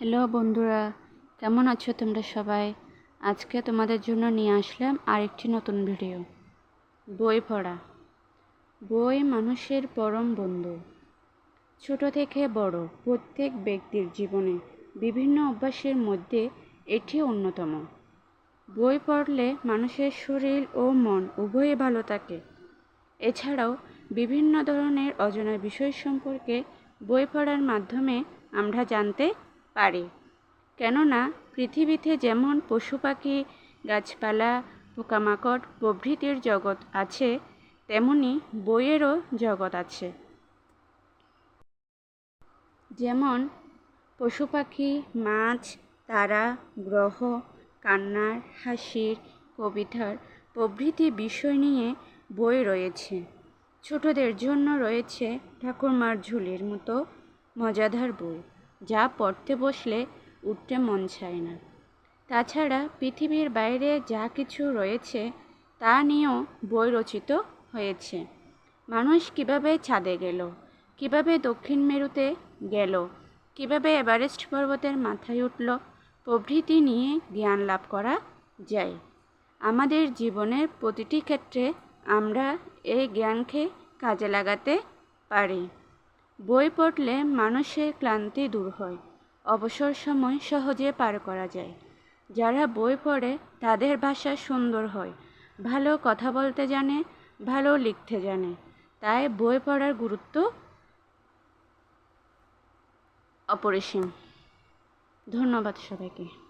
Hello বন্ধুরা, কেমন আছো তোমরা সবাই? আজকে তোমাদের জন্য নিয়ে আসলাম আরেকটি নতুন ভিডিও, বই পড়া। বই মানুষের পরম বন্ধু। ছোট থেকে বড় প্রত্যেক ব্যক্তির জীবনে বিভিন্ন অভ্যাসের মধ্যে এটি অন্যতম। বই পড়লে মানুষের শরীর ও মন উভয়ে ভালো থাকে। এছাড়াও বিভিন্ন ধরনের অজানা বিষয় সম্পর্কে বই পড়ার মাধ্যমে আমরা জানতে পারি। কেননা, পৃথিবীতে যেমন পশু পাখি, গাছপালা, পোকামাকড় প্রভৃতির জগৎ আছে, তেমনি বইয়েরও জগৎ আছে। যেমন, পশু পাখি, মাছ, তারা, গ্রহ, কান্নার, হাসির, কবিতার প্রভৃতি বিষয় নিয়ে বই রয়েছে। ছোটদের জন্য রয়েছে ঠাকুরমার ঝুলির মতো মজাদার বই। যা পড়তে বসলে উঠতে মন চায় না। তাছাড়া পৃথিবীর বাইরে যা কিছু রয়েছে তা নিয়েও বই রচিত হয়েছে। মানুষ কীভাবে ছাদে গেল, কীভাবে দক্ষিণ মেরুতে গেল, কীভাবে এভারেস্ট পর্বতের মাথায় উঠল, প্রভৃতি নিয়ে জ্ঞান লাভ করা যায়। আমাদের জীবনের প্রতিটি ক্ষেত্রে আমরা এই জ্ঞানকে কাজে লাগাতে পারি। বই পড়লে মানুষের ক্লান্তি দূর হয়। অবসর সময় সহজে পার করা যায়। যারা বই পড়ে, তাদের ভাষা সুন্দর হয়। ভালো কথা বলতে জানে, ভালো লিখতে জানে। তাই বই পড়ার গুরুত্ব অপরিসীম। ধন্যবাদ সবাইকে।